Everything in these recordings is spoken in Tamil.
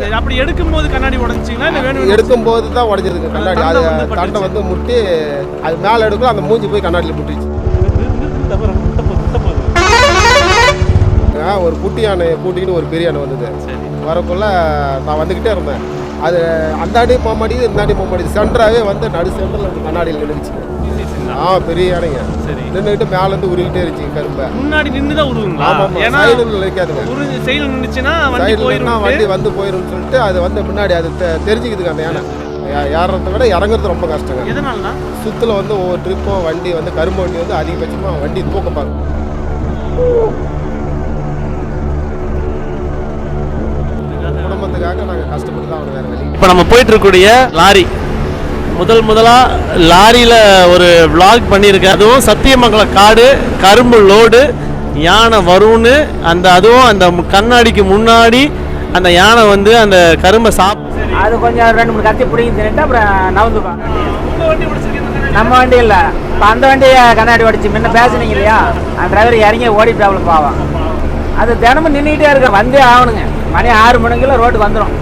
சரி அப்படி எடுக்கும்போது கண்ணாடி உடைஞ்சிங்களா இல்லை வேணும் எடுக்கும் போது தான் உடைஞ்சதுங்க கண்ணாடி. அது. தண்டை வந்து முட்டி அது மேலே எடுக்கல அந்த மூஞ்சி போய் கண்ணாடியில் முட்டிச்சு ஒரு குட்டி யானை கூட்டிக்கிட்டு ஒரு பெரிய யானை வந்தது. வரக்குள்ள நான் வந்துக்கிட்டே இருந்தேன். அது அந்தாடி போக மாட்டேங்குது இந்தாடி போக மாட்டேங்குது சென்டராகவே வந்து நடு சென்டரில் கண்ணாடியில் நின்றுச்சு ஆ பெரிய யானைங்க. சரி. நின்றுக்கிட்டு மேலேருந்து உருகிட்டே இருந்துச்சு கரும்பை. முன்னாடி நின்று தான் உருவுங்களா ஏன்னா சைடில் நிற்காதுங்க உரு சைடில் நின்றுச்சுன்னா வண்டி போயிடும் வண்டி வந்து போயிரும்னு சொல்லிட்டு அது வந்து முன்னாடி அது தெ- தெரிஞ்சுக்குதுங்க அந்த யானை. ஏறுறதை விட இறங்குறது ரொம்ப கஷ்டங்க. எதனாலனா? சுத்துல வந்து ஒவ்வொரு ட்ரிப்பும் வண்டி வந்து கரும்பு வண்டி வந்து அதிகபட்சமாக வண்டி தூக்க பார்க்கும் குடும்பத்துக்காக நாங்கள் கஷ்டப்பட்டு தான் வேறு வழி இப்போ நம்ம போயிட்டு இருக்கக்கூடிய லாரி. முதல் முதலாக லாரியில் ஒரு விளாக் பண்ணியிருக்கேன். அதுவும் சத்தியமங்கலம் காடு கரும்பு லோடு யானை வரும்னு அந்த அதுவும் அந்த கண்ணாடிக்கு முன்னாடி அந்த யானை வந்து அந்த கரும்பை சாப் அது கொஞ்சம் ரெண்டு மூணு கத்தி பிடிங்கி தின்னுட்டு அப்புறம் நவுந்துப்பான் நம்ம வண்டி இல்லை. இப்போ அந்த வண்டியை கண்ணாடி உடைச்சு முன்ன பேசுனீங்க இல்லையா? அந்த டிரைவர் இறங்கி ஓடிட்டாப்புல போவாங்க அது தினமும் நின்றுக்கிட்டே இருக்க. வந்தே ஆகணுங்க. மணி ஆறு மணிக்குள்ள ரோட்டுக்கு வந்துடும்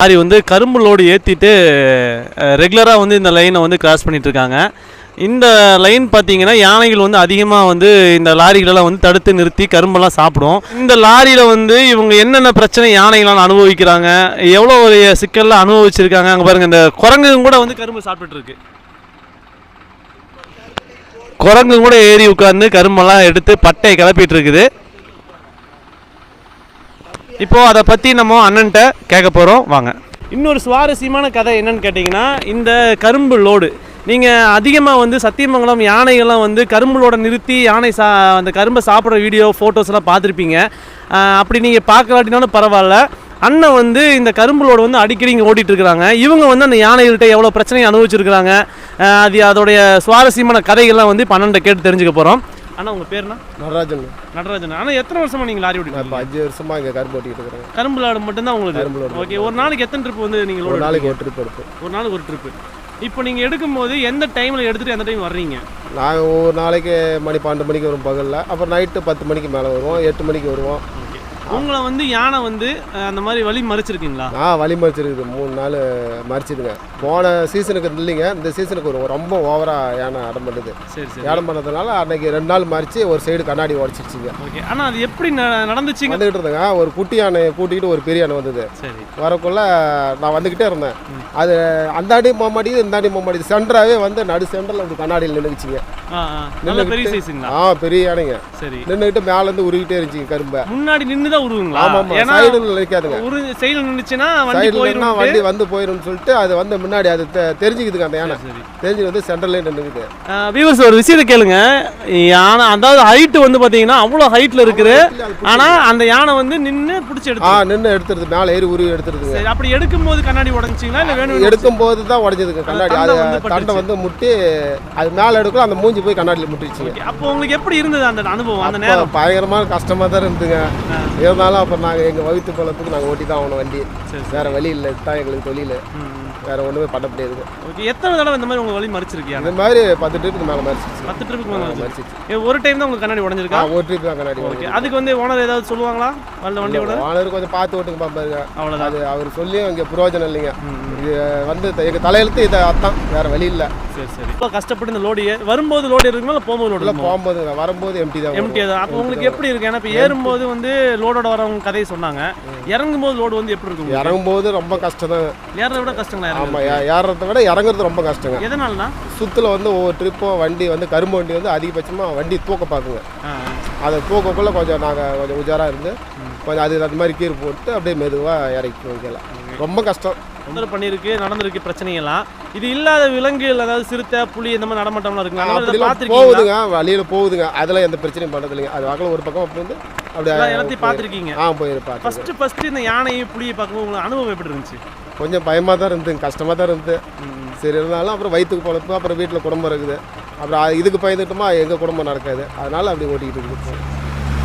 லாரி வந்து கரும்பு லோடு ஏற்றிட்டு ரெகுலராக வந்து இந்த லைனை வந்து கிராஸ் பண்ணிகிட்ருக்காங்க இருக்காங்க இந்த லைன் பார்த்தீங்கன்னா யானைகள் வந்து அதிகமாக வந்து இந்த லாரிகளெல்லாம் வந்து தடுத்து நிறுத்தி கரும்பெல்லாம் சாப்பிடும். இந்த லாரியில் வந்து இவங்க என்னென்ன பிரச்சனை யானைகளால் அனுபவிக்கிறாங்க எவ்வளோ ஒரு சிக்கல்லாம் அனுபவிச்சிருக்காங்க அங்கே பாருங்கள் இந்த குரங்கும் கூட வந்து கரும்பு சாப்பிட்டுருக்கு இருக்கு குரங்கு கூட ஏறி உட்காந்து கரும்பெல்லாம் எடுத்து பட்டையை கிளப்பிட்டு இருக்குது இப்போது அதை பற்றி நம்ம அண்ணன்ட்ட கேட்க போகிறோம் வாங்க. இன்னொரு சுவாரஸ்யமான கதை என்னன்னு கேட்டிங்கன்னா இந்த கரும்பு லோடு. நீங்கள் அதிகமாக வந்து சத்தியமங்கலம் யானைகள்லாம் வந்து கரும்பு நிறுத்தி யானை சா அந்த கரும்பை சாப்பிட்ற வீடியோ ஃபோட்டோஸ்லாம் பார்த்துருப்பீங்க. அப்படி நீங்கள் பார்க்கலாட்டினாலும் பரவாயில்ல. அண்ணன் வந்து இந்த கரும்பு லோடு வந்து அடிக்கடி இங்கே ஓட்டிட்டு இருக்கிறாங்க இவங்க வந்து அந்த யானைகள்கிட்ட எவ்வளோ பிரச்சனையை அனுபவிச்சிருக்கிறாங்க? அது அதோடைய சுவாரஸ்யமான கதைகள்லாம் வந்து பன்னெண்டை கேட்டு தெரிஞ்சுக்க போகிறோம் அண்ணா உங்கள் பேருண்ணா நடராஜன். நடராஜன். ஆனால் எத்தனை வருஷமா நீங்கள் லாரி ஓட்டிட்டு இப்போ அஞ்சு வருஷமா இங்கே கரும்பு ஓட்டிக்கிட்டு இருக்கிறேன். கரும்பு லாடு மட்டும்தான் கரும்பு உங்களுக்கு லாடு. ஓகே ஒரு நாளைக்கு எத்தனை ட்ரிப் வந்து நீங்கள் ஒரு நாளைக்கு ஒரு? ட்ரிப் எடுப்போம் ஒரு நாளைக்கு ஒரு ட்ரிப்பு இப்போ நீங்கள் எடுக்கும்போது எந்த டைமில் எடுத்துட்டு எந்த டைம் வர்றீங்க? நாங்கள் ஒவ்வொரு நாளைக்கு மணி பன்னெண்டு மணிக்கு வரும் பகலில். அப்புறம் நைட்டு பத்து மணிக்கு மேலே வருவோம் எட்டு மணிக்கு வருவோம். உங்களை வந்து யானை வந்து அந்த மாதிரி வழி மறிச்சிருக்கீங்களா? நான் வழி மறிச்சிருக்குது. மூணு நாள் மறிச்சிடுங்க போன சீசனுக்கு இல்லைங்க. இந்த சீசனுக்கு ஒரு ரொம்ப ஓவராக யானை அடம் பண்ணுது. சரி சரி. ஏடம் பண்ணதுனால அன்னைக்கு ரெண்டு நாள் மறிச்சு ஒரு சைடு கண்ணாடி உடச்சிருச்சுங்க. ஓகே. ஆனால் அது எப்படி ந- நடந்துச்சுங்க? வந்துகிட்டு இருந்தேங்க ஒரு குட்டி யானையை கூட்டிகிட்டு ஒரு பெரிய யானை வந்தது. சரி. வரக்குள்ள நான் வந்துக்கிட்டே இருந்தேன். அது அந்தாடி போக மாட்டேங்குது இந்தாடி போக மாட்டேங்குது. சென்டராகவே வந்து நடு சென்டரில் வந்து கண்ணாடியில் நின்றுச்சுங்க ஆ ஆ. சைஸுங்களா ஆ பெரிய யானைங்க. சரி. நின்றுக்கிட்டு மேலேருந்து உருகிட்டே இருந்துச்சுங்க கரும்பை. முன்னாடி நின்று தான் உருவுங்களா ஏன்னா சைடில் நிற்காதுங்க ஒரு சைடில் நின்றுச்சுன்னா வண்டி போயிடும் வண்டி வந்து போயிரும்னு சொல்லிட்டு அது வந்து முன்னாடி அது தெரிஞ்சுக்குதுங்க அந்த யானை. தெரிஞ்சு வந்து சென்டர்லேயே நின்றுக்குது வியூவர்ஸ் ஒரு விஷயத்தை கேளுங்க. யானை அதாவது ஹைட்டு வந்து பார்த்தீங்கன்னா அவ்வளோ ஹைட்டில் இருக்குது. ஆனால் அந்த யானை வந்து நின்று பிடிச்சி ஆ எடுத்து நின்று எடுத்துருது. மேலே ஏறி உருவி எடுத்துருதுங்க. சரி அப்படி எடுக்கும்போது கண்ணாடி உடைஞ்சிங்களா இல்லை வேணும் எடுக்கும் போது தான் உடஞ்சதுங்க கண்ணாடி. அது. தண்டை வந்து முட்டி அது மேலே எடுக்கல அந்த மூஞ்சி போய் கண்ணாடியில் முட்டிச்சுங்க அப்போ உங்களுக்கு எப்படி இருந்தது அந்த அனுபவம் அந்த நேரம்? பயங்கரமான கஷ்டமாக தான் இருந்துங்க இருந்தாலும் அப்புறம் நாங்கள் எங்கள் வகுத்து பழத்துக்கு நாங்கள் ஓட்டி தான் ஆகணும் வண்டி. வேற வழி இல்லை இதுதான் எங்களுக்கு தொழில். வேற ஒன்றுமே பண்ண முடியாதுங்க ஓகே எத்தனை தடவை இந்த மாதிரி உங்க வழி மறிச்சிருக்கியா? இந்த மாதிரி பத்து ட்ரிப்புக்கு மேலே மறிச்சிச்சு பத்து ட்ரிப்புக்கு மேலே. மறிச்சிச்சு ஒரு டைம் தான் உங்களுக்கு கண்ணாடி ஆ உடஞ்சிருக்கா ஒரு ட்ரிப் தான் கண்ணாடி ஓகே அதுக்கு வந்து ஓனர் ஏதாவது சொல்லுவாங்களா? வரல வண்டி ஓனர் கொஞ்சம் பார்த்து ஓட்டுங்க பாப்பாருங்க அவ்வளோதான் அது அவர் சொல்லியும் இங்கே பிரயோஜனம் இல்லைங்க. இது வந்து த- எங்க தலையெழுத்து இதை அதான் வேற வழி இல்லை. சரி சரி. இப்போ கஷ்டப்பட்டு இந்த லோடு வரும்போது லோடு இருக்குமா இல்லை போகும்போது லோடு இல்லை போகும்போது வரும்போது எம்டி தான். எம்டி. தான். அப்போ உங்களுக்கு எப்படி இருக்கு? ஏன்னா இப்போ ஏறும்போது வந்து லோடோட வரவங்க கதையை சொன்னாங்க. இறங்கும்போது லோடு வந்து எப்படி இருக்கும் இறங்கும்போது ரொம்ப கஷ்டம் தான். ஏறதை விட கஷ்டங்களா ஆமாம் ஏறுறதை விட இறங்குறது ரொம்ப கஷ்டங்க. எதனாலனா சுத்துல வந்து ஒவ்வொரு ட்ரிப்பும் வண்டி வந்து கரும்பு வண்டி வந்து அதிகபட்சமாக வண்டி தூக்க பார்க்குங்க. அதை தூக்கக்குள்ள கொஞ்சம் நாங்கள் கொஞ்சம் உஜாராக இருந்து கொஞ்சம் அது அந்த மாதிரி கீர் போட்டு அப்படியே மெதுவாக இறக்கி வைக்கலாம். ரொம்ப கஷ்டம். தொந்தரவு பண்ணியிருக்கு நடந்திருக்கு பிரச்சனைகள்லாம் இது இல்லாத விலங்குகள் அதாவது சிறுத்தை புலி இந்த மாதிரி நடமாட்டம்லாம் இருக்குங்க. போகுதுங்க. வழியில் போகுதுங்க. அதெல்லாம் எந்த பிரச்சனையும் பண்ணுறது இல்லைங்க அது வாக்கில் ஒரு பக்கம் அப்படி வந்து அப்படியே எல்லாத்தையும் பார்த்துருக்கீங்க. ஆ போயிருப்பா ஃபர்ஸ்ட் ஃபர்ஸ்ட் இந்த யானையை புலியை பார்க்கும்போது உங்களுக்கு அனுபவம் எப்படி இருந்துச்சு? கொஞ்சம் பயமாக தான் இருந்துங்க கஷ்டமாக தான் இருந்து சரி இருந்தாலும் அப்புறம் வயிற்றுக்கு பொழப்பு அப்புறம் வீட்டில் குடும்பம் இருக்குது. அப்புறம் இதுக்கு பயந்துட்டுமா எங்கள் குடும்பம் நடக்காது. அதனால அப்படி ஓட்டிக்கிட்டு இருக்குது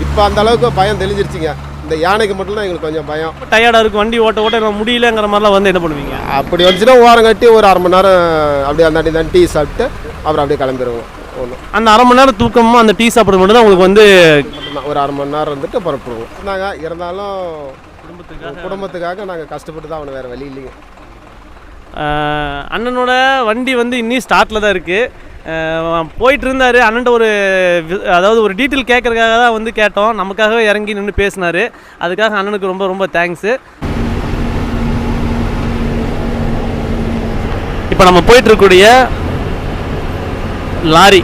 இப்போ அந்த அளவுக்கு பயம் தெளிஞ்சிருச்சுங்க. இந்த யானைக்கு மட்டும்தான் எங்களுக்கு கொஞ்சம் பயம். டயர்டாக இருக்கும் வண்டி ஓட்ட ஓட்ட எனக்கு முடியலங்கிற மாதிரிலாம் வந்து என்ன பண்ணுவீங்க? அப்படி வந்துச்சுன்னா ஓரம் கட்டி ஒரு அரை மணி நேரம் அப்படியே அந்தாண்டி தான் டீ சாப்பிட்டு அப்புறம் அப்படியே கிளம்பிடுவோம் ஒன்றும் அந்த அரை மணி நேரம் தூக்கமும் அந்த டீ சாப்பிட்றது மட்டும் தான் உங்களுக்கு வந்து ஒரு அரை மணி நேரம் இருந்துட்டு புறப்படுவோம். இருந்தாங்க இருந்தாலும் குடும்பத்துக்காக? நாங்கள் கஷ்டப்பட்டு தான் அவனை வேறு வழி இல்லைங்க. அண்ணனோட வண்டி வந்து இன்னும் ஸ்டார்ட்டில் தான் இருக்குது போயிட்டு இருந்தார். அண்ணன்ட்ட ஒரு அதாவது ஒரு டீட்டெயில் கேட்கறதுக்காக தான் வந்து கேட்டோம். நமக்காகவே இறங்கி நின்று பேசினார். அதுக்காக அண்ணனுக்கு ரொம்ப ரொம்ப தேங்க்ஸு இப்போ நம்ம போயிட்டு இருக்கக்கூடிய லாரி.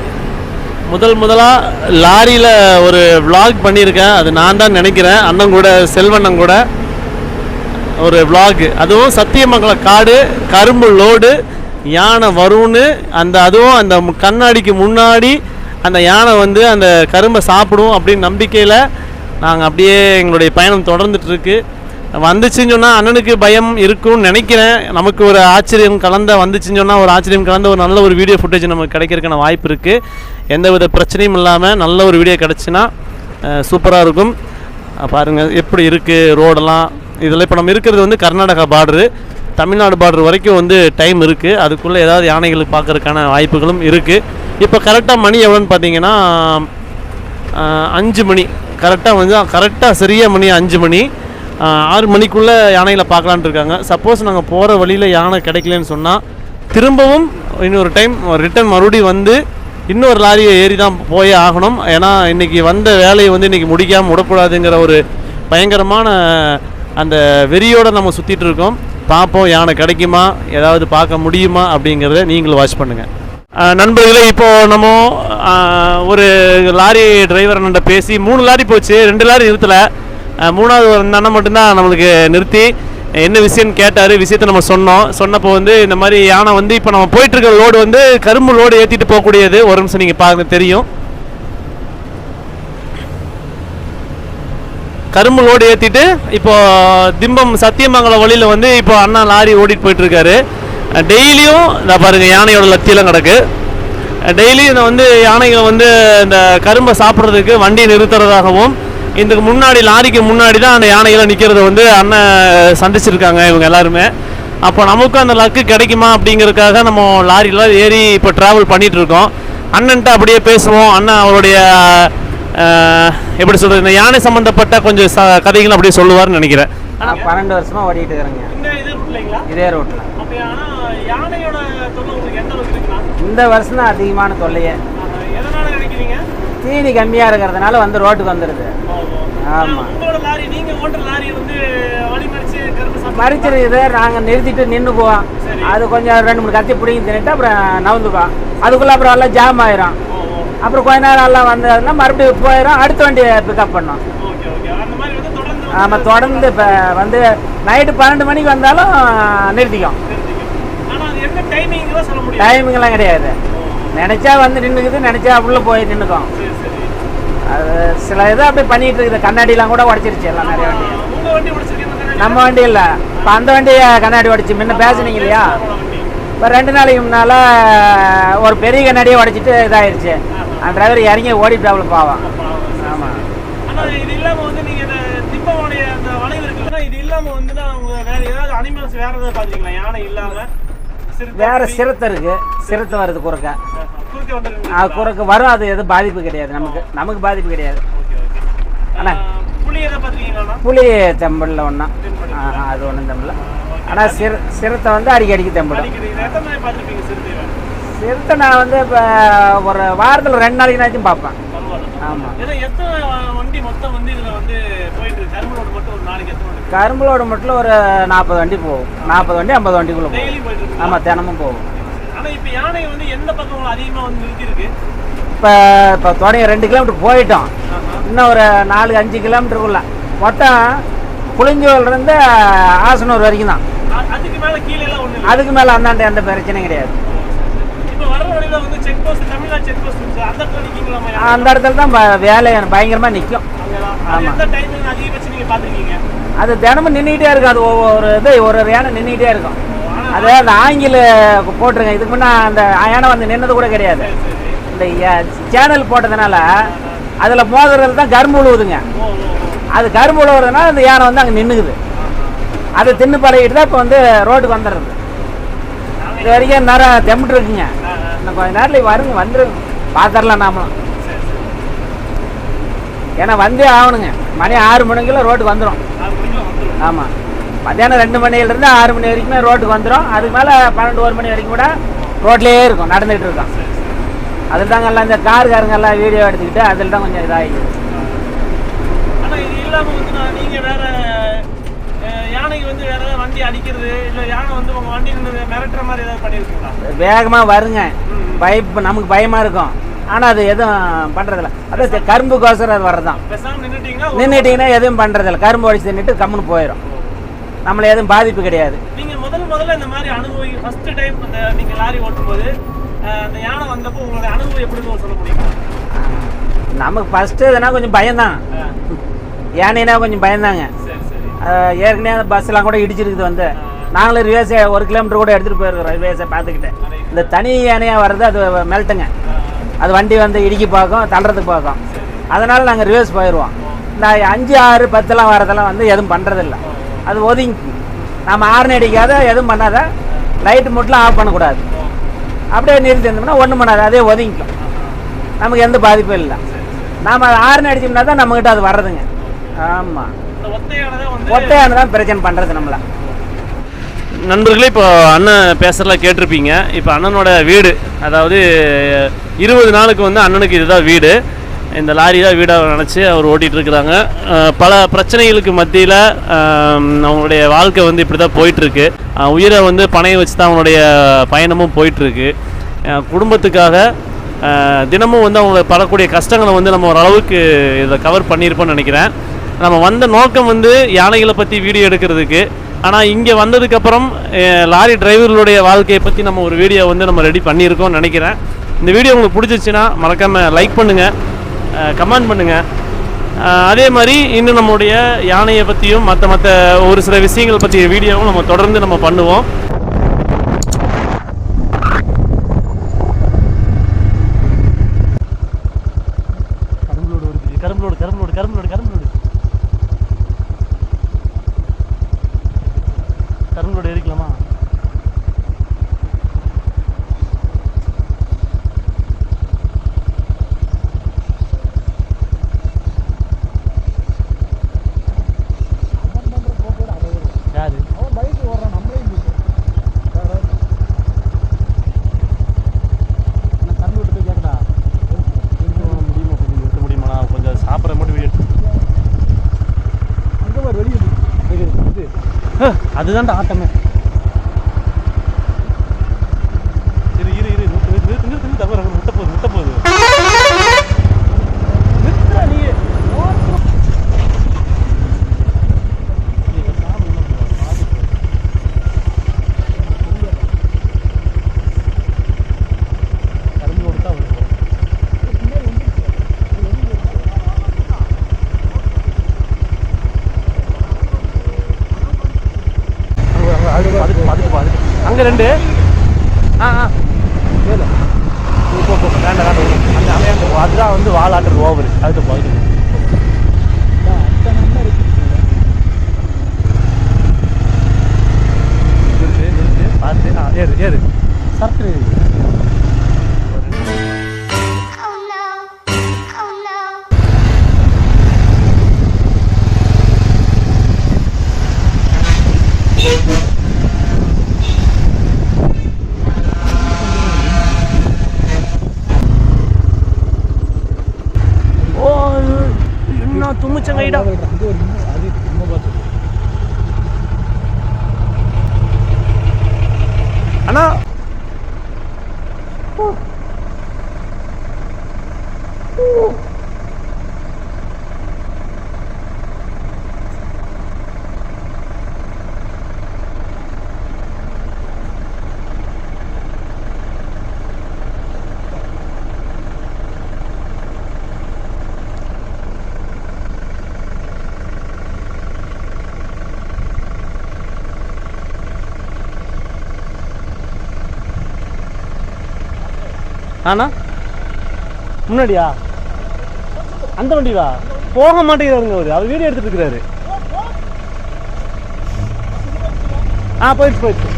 முதல் முதலாக லாரியில் ஒரு vlog பண்ணியிருக்கேன். அது நான் தான் நினைக்கிறேன். அண்ணன் கூட செல்வண்ணன் கூட. ஒரு விலாகு அதுவும் சத்தியமங்கலம் காடு கரும்பு லோடு யானை வரும்னு அந்த அதுவும் அந்த கண்ணாடிக்கு முன்னாடி அந்த யானை வந்து அந்த கரும்பை சாப்பிடும் அப்படின்னு நம்பிக்கையில் நாங்கள் அப்படியே எங்களுடைய பயணம் தொடர்ந்துட்டுருக்கு வந்துச்சுன்னு சொன்னால் அண்ணனுக்கு பயம் இருக்கும்னு நினைக்கிறேன். நமக்கு ஒரு ஆச்சரியம் கலந்த வந்துச்சுன்னு சொன்னால் ஒரு ஆச்சரியம் கலந்த ஒரு நல்ல ஒரு வீடியோ ஃபுட்டேஜ் நமக்கு கிடைக்கிறதுக்கான வாய்ப்பு இருக்குது எந்தவித பிரச்சனையும் இல்லாமல் நல்ல ஒரு வீடியோ கிடச்சின்னா சூப்பராக இருக்கும். பாருங்கள் எப்படி இருக்குது ரோடெல்லாம். இதில் இப்போ நம்ம இருக்கிறது வந்து கர்நாடகா பார்டரு தமிழ்நாடு பார்டர் வரைக்கும் வந்து டைம் இருக்குது அதுக்குள்ளே ஏதாவது யானைகளுக்கு பார்க்கறதுக்கான வாய்ப்புகளும் இருக்குது இப்போ கரெக்டாக மணி எவ்வளோன்னு பார்த்தீங்கன்னா அஞ்சு மணி. கரெக்டாக வந்து கரெக்டாக சரியாக மணி அஞ்சு மணி. ஆறு மணிக்குள்ளே யானைகளை பார்க்கலான்ட்டு இருக்காங்க. சப்போஸ் நாங்கள் போகிற வழியில் யானை கிடைக்கலன்னு சொன்னால் திரும்பவும் இன்னொரு டைம் ரிட்டர்ன் மறுபடியும் வந்து இன்னொரு லாரியை ஏறி தான் போயே ஆகணும். ஏன்னா இன்றைக்கி வந்த வேலையை வந்து இன்றைக்கி முடிக்காமல் விடக்கூடாதுங்கிற ஒரு பயங்கரமான அந்த வெறியோட நம்ம சுற்றிட்டு இருக்கோம். பார்ப்போம் யானை கிடைக்குமா? ஏதாவது பார்க்க முடியுமா அப்படிங்கிறத நீங்களும் வாட்ச் பண்ணுங்கள் நண்பர்களே இப்போ நம்ம ஒரு லாரி டிரைவர் அண்ணன் பேசி மூணு லாரி போச்சு ரெண்டு லாரி நிறுத்தலை. மூணாவது ஒரு அண்ணன் மட்டும்தான் நம்மளுக்கு நிறுத்தி என்ன விஷயம்னு கேட்டார் விஷயத்தை நம்ம சொன்னோம். சொன்னப்போ வந்து இந்த மாதிரி யானை வந்து இப்போ நம்ம போயிட்டுருக்க லோடு வந்து கரும்பு லோடு ஏற்றிட்டு போகக்கூடியது. ஒரு நிமிஷம் நீங்கள் பாருங்க தெரியும். கரும்பு லோடு ஏற்றிட்டு இப்போது திம்பம் சத்தியமங்கலம் வழியில் வந்து இப்போ அண்ணா லாரி ஓடிட்டு போயிட்டுருக்காரு. டெய்லியும் இந்த பாருங்கள் யானையோட லத்தியெல்லாம் கிடக்கு. டெய்லியும் இந்த வந்து யானைகள் வந்து இந்த கரும்பை சாப்பிட்றதுக்கு வண்டி நிறுத்துறதாகவும் இதுக்கு முன்னாடி லாரிக்கு முன்னாடி தான் அந்த யானைகளை நிற்கிறத வந்து அண்ணன் சந்திச்சிருக்காங்க இவங்க எல்லாருமே. அப்போ நமக்கும் அந்த லக்கு கிடைக்குமா அப்படிங்கிறதுக்காக நம்ம லாரியில் ஏறி இப்போ ட்ராவல் பண்ணிகிட்ருக்கோம் அண்ணன்ட்ட அப்படியே பேசுவோம். அண்ணன் அவருடைய எப்படி சொல்றது இந்த யானை சம்பந்தப்பட்ட கொஞ்சம் ச கதைகள் அப்படியே சொல்லுவார்னு நினைக்கிறேன். நான் பன்னெண்டு வருஷமா ஓடிட்டு இருக்கிறேங்க. இது ரோட்டில் ஆனால் இந்த வருஷம் தான் அதிகமான தொல்லையே. எதனால நினைக்கிறீங்க? தீனி கம்மியாக இருக்கிறதுனால வந்து ரோட்டுக்கு வந்துடுது ஆமாம் உங்களோட லாரி நீங்க ஓட்டுற லாரி வந்து வழி மறிச்சு கரும்பு சாப்பிட்டு மறிச்சிருக்குது. நாங்கள் நிறுத்திட்டு நின்றுக்குவோம் அது கொஞ்சம் ரெண்டு மூணு கத்தி பிடிங்கி தின்னுட்டு அப்புறம் நவுந்துக்குவோம் அதுக்குள்ளே அப்புறம் எல்லாம் ஜாம் ஆயிரும். அப்புறம் கொஞ்ச நேரம் எல்லாம் வந்ததுன்னா மறுபடியும் போயிடும் அடுத்த வண்டியை பிக்கப் பண்ணோம். ஆமாம் தொடர்ந்து இப்போ வந்து நைட்டு பன்னெண்டு மணிக்கு வந்தாலும் நிறுத்திக்கும். டைமிங்லாம் கிடையாது. நினச்சா வந்து நின்றுக்குது நினச்சா உள்ளே போய் நின்றுக்கும் அது சில இதை அப்படியே பண்ணிட்டு இருக்குது. கண்ணாடிலாம் கூட உடச்சிருச்சு எல்லாம் நிறைய வண்டி. நம்ம வண்டி இல்லை. இப்போ அந்த வண்டியை கண்ணாடி உடச்சி. முன்ன பேசுனீங்க இல்லையா? இப்போ ரெண்டு நாளைக்கு முன்னால் ஒரு பெரிய கண்ணாடியை உடச்சிட்டு இதாயிருச்சு. அந்த டிரைவர் இறங்கி ஓடிட்டாப்புல பாவம். ஆமாம் ஆனா இது இல்லாம வந்து நீங்க இந்த திம்பமுடைய அந்த வளைவு இருக்குல்ல இது இல்லாம வந்து உங்க வேற ஏதாவது அனிமல்ஸ் வேற ஏதாவது பாத்தீங்களா யானை இல்லாம சிறுத்தை, வேற புலி, சிறுத்தை இருக்கு. சிறுத்தை வருது குறுக்க. குறுக்க வரும் அது எதுவும் பாதிப்பு கிடையாது. நமக்கு நமக்கு பாதிப்பு கிடையாது. பாத்தீங்களா புளி தெம்பல்ல ஒன்றும் அது ஒன்றும் தெம்பல ஆனால் சிறு சிறுத்தை வந்து அடிக்கடிக்கு தெம்படும். சிறுத்தை நான் வந்து இப்போ ஒரு வாரத்தில் ரெண்டு நாளைக்குனாச்சும் பார்ப்பேன். ஆமாம் வண்டி மொத்தம் வந்து இதுல வந்து போயிட்டு கரும்பு மட்டும் ஒரு நாளைக்கு எத்தனை வண்டி கரும்புலோடு மட்டும் ஒரு நாற்பது வண்டி போகும். நாற்பது வண்டி ஐம்பது வண்டிக்குள்ளே போகும். ஆமாம் தினமும் போகும். ஆனா இப்ப யானை வந்து எந்த பக்கம் உங்களுக்கு அதிகமா வந்து நிறுத்தி இருக்கு இப்போ இப்போ தொடங்கி ரெண்டு கிலோமீட்டர் போயிட்டோம். இன்னும் ஒரு நாலு அஞ்சு கிலோமீட்டருக்குள்ள. மொத்தம் புளிஞ்சோல்லேருந்து ஆசனூர் வரைக்கும் தான். அதுக்கு மேல கீழே அதுக்கு மேலே அந்தாண்ட எந்த பிரச்சனையும் கிடையாது. அந்த இடத்துல தான் வேலை பயங்கரமாக நிற்கும் அது தினமும் நின்றுக்கிட்டே இருக்கும். அது ஒவ்வொரு இது ஒரு ஒரு யானை நின்றுக்கிட்டே இருக்கும் அது அந்த ஆங்கில போட்டிருங்க இதுக்கு முன்னே அந்த யானை வந்து நின்னது கூட கிடையாது. இந்த சேனல் போட்டதுனால அதில் மோதுறது தான் கரும்பு உழுவுதுங்க. அது கரும்பு விழுவுறதுனால அந்த யானை வந்து அங்கே நின்றுக்குது அதை தின்னு பழகிட்டு தான் இப்போ வந்து ரோட்டுக்கு வந்துடுறது. இது வரைக்கும் நேரம் தெம்பிட்டு இருக்குங்க. இன்னும் கொஞ்ச நேரத்தில் வருங்க வந்துருங்க பார்த்துடலாம் நாமளும். ஏன்னா வந்தே ஆகணுங்க. மணி ஆறு மணிக்குள்ள ரோட்டுக்கு வந்துடும் ஆமாம் மத்தியானம் ரெண்டு மணிலேருந்து ஆறு மணி வரைக்குமே ரோட்டுக்கு வந்துடும் அதுக்கு மேலே பன்னெண்டு ஒரு மணி வரைக்கும் கூட ரோட்லேயே இருக்கும் நடந்துகிட்டு இருக்கோம். அதில் தாங்க எல்லாம் இந்த காருக்காரங்க எல்லாம் வீடியோ எடுத்துக்கிட்டு அதில் தான் கொஞ்சம் இதாகிடுது ஆனா இது இல்லாம வந்து நான் நீங்க வேற அஹ், யானைக்கு வண்டி அடிக்கிறது இல்ல யானை வந்து உங்க வண்டி நின்று மிரட்டுற மாதிரி ஏதாவது பண்ணிருக்கீங்களா வேகமாக வருங்க. பய நமக்கு பயமாக இருக்கும். ஆனால் அது எதுவும் பண்ணுறதில்ல அதான் கரும்புக்கோசரம் அது வர்றதான் நின்றுட்டிங்கன்னா எதுவும் பண்ணுறதில்ல கரும்பு ஒடிச்சு தின்னுட்டு கம்முன்னு போயிடும் நம்மள எதுவும் பாதிப்பு கிடையாது. நீங்க முதல் முதல்ல இந்த மாதிரி அனுபவி ஃபர்ஸ்ட் டைம் அந்த நீங்க லாரி ஓட்டும் போது அந்த யானை வந்தப்போ உங்களுடைய அனுபவம் எப்படி சொல்ல முடியுமா? நமக்கு ஃபஸ்ட்டு எதுனா கொஞ்சம் பயம்தான். யானைனா கொஞ்சம் பயந்தாங்க. சரி. ஏற்கனவே அந்த பஸ்லாம் கூட இடிச்சிருக்குது வந்து. நாங்களும் ரிவேஸை ஒரு கிலோமீட்டர் கூட எடுத்துகிட்டு போயிருக்கிறோம் ரிவேஸை பார்த்துக்கிட்டு. இந்த தனி யானையாக வர்றது அது மெல்ட்டுங்க அது வண்டி வந்து இடிக்கி பார்க்கும் தள்ளுறதுக்கு பார்க்கும். அதனால் நாங்கள் ரிவேஸ் போயிடுவோம் இந்த அஞ்சு ஆறு பத்தெல்லாம் வரதெல்லாம் வந்து எதுவும் பண்ணுறதில்ல அது ஒதுங்கி நம்ம ஆறுனு அடிக்காத எதுவும் பண்ணாத லைட்டு மட்டும் ஆஃப் பண்ணக்கூடாது. அப்படியே நிறுத்தி இருந்தோம்னா ஒன்றும் பண்ணாது அதே ஒதுங்கிக்கும். நமக்கு எந்த பாதிப்பும் இல்லை. நாம் ஆறுனு அடிச்சோம்னா தான் நம்மக்கிட்ட அது வர்றதுங்க. ஆமாம் இந்த ஒத்தை யானை தான் பிரச்சனை பண்ணுறது நம்மளை. நண்பர்களே இப்போ அண்ணன் பேசுறதுல கேட்டிருப்பீங்க. இப்போ அண்ணனோட வீடு அதாவது இருபது நாளுக்கு வந்து அண்ணனுக்கு இதுதான் வீடு. இந்த லாரி தான் வீடாக நினச்சி அவர் ஓட்டிகிட்டு இருக்கிறாங்க. பல பிரச்சனைகளுக்கு மத்தியில் அவங்களுடைய வாழ்க்கை வந்து இப்படி தான் போயிட்டுருக்கு உயிரை வந்து பணைய வச்சு தான் அவங்களுடைய பயணமும் போயிட்டுருக்கு. குடும்பத்துக்காக தினமும் வந்து அவங்க படக்கூடிய கஷ்டங்களை வந்து நம்ம ஓரளவுக்கு இதை கவர் பண்ணியிருப்போம்னு நினைக்கிறேன். நம்ம வந்த நோக்கம் வந்து யானைகளை பற்றி வீடியோ எடுக்கிறதுக்கு. ஆனால் இங்கே வந்ததுக்கப்புறம் லாரி டிரைவர்களுடைய வாழ்க்கையை பற்றி நம்ம ஒரு வீடியோ வந்து நம்ம ரெடி பண்ணியிருக்கோம்னு நினைக்கிறேன். இந்த வீடியோ உங்களுக்கு பிடிச்சிச்சுன்னா மறக்காமல் லைக் பண்ணுங்கள் கமெண்ட் பண்ணுங்கள் அதே மாதிரி இன்னும் நம்முடைய யானையை பற்றியும் மற்ற மற்ற ஒரு சில விஷயங்கள் பற்றிய வீடியோவும் நம்ம தொடர்ந்து நம்ம பண்ணுவோம். கரும்புலோடு வருது. கரும்புலோடு கரும்புலோடு கரும்புலோடு கரும்புலோடு கரும்புலோடு ஏறிக்கலாமா யாரு கரும்பு போய் கேட்கடா முடியுமா கொஞ்சம் நிறுத்த முடியுமாண்ணா கொஞ்சம் சாப்பிட்ற மட்டும் வீடியோ அதுதான் ஆட்டமே இரு இரு இரு நிறுத்து நிறுத்து நிறுத்து நிறுத்து நிறுத்து அப்புறம் முட்ட போகுது முட்ட போகுது நிறுத்துடா நீ நீ சாமி என்ன பண்ணுவா? பாதிப்பு. கரும்பு கொடுத்தா வருது அதுக்கு அதுக்கு அதுக்கு அதுக்கு அங்கே ரெண்டு. ஆ ஆ. நீ போ போ வேண்டாம் வேண்டாம் அந்த அமையாண்டு அதுதான் வந்து வாலாட்டுறது ஓவர். அதுக்கு போ அதுக்கு போ. நிறுத்து, நிறுத்து, பார்த்து ஏறு ஏறு. சர்க்கு அண்ணா ஆனா முன்னாடியா? அந்த வண்டிவா போக மாட்டேங்கிறாருங்க அவரு. அவர் வீடியோ எடுத்துட்டு இருக்கிறாரு. ஆ போயிடுச்சு போயிடுச்சு.